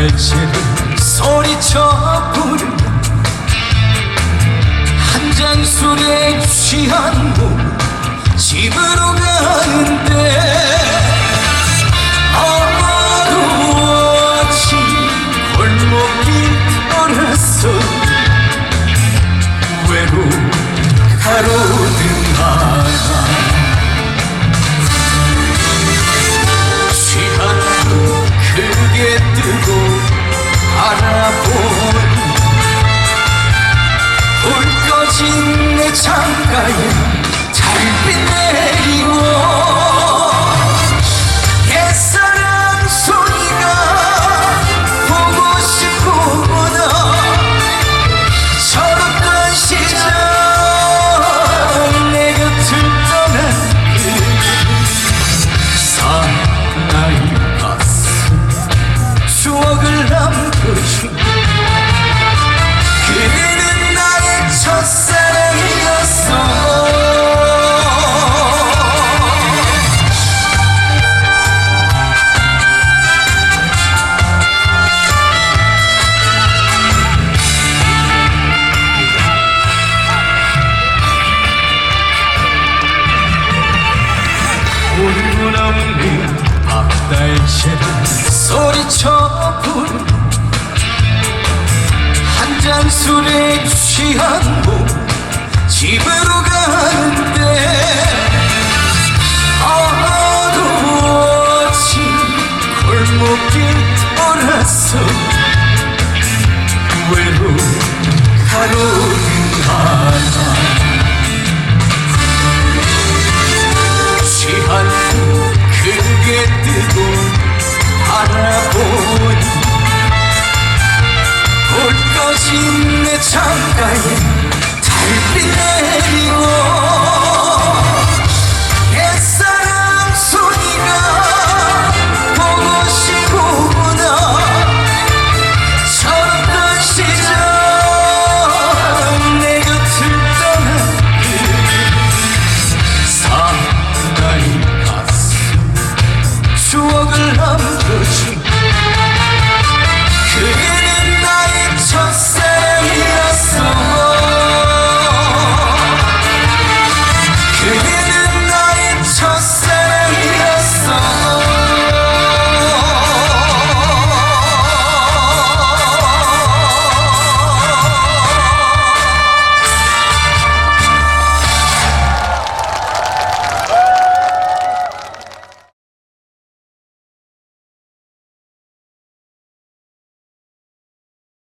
날치는 소리쳐 부른 한잔 술에 취한 후 집으로 가는데 음. 그는 나의 첫사랑이었어. 소리쳐 부르 술에 취한 몸 집으로 가는데 어두워진 골목길 떠났어 외로 가로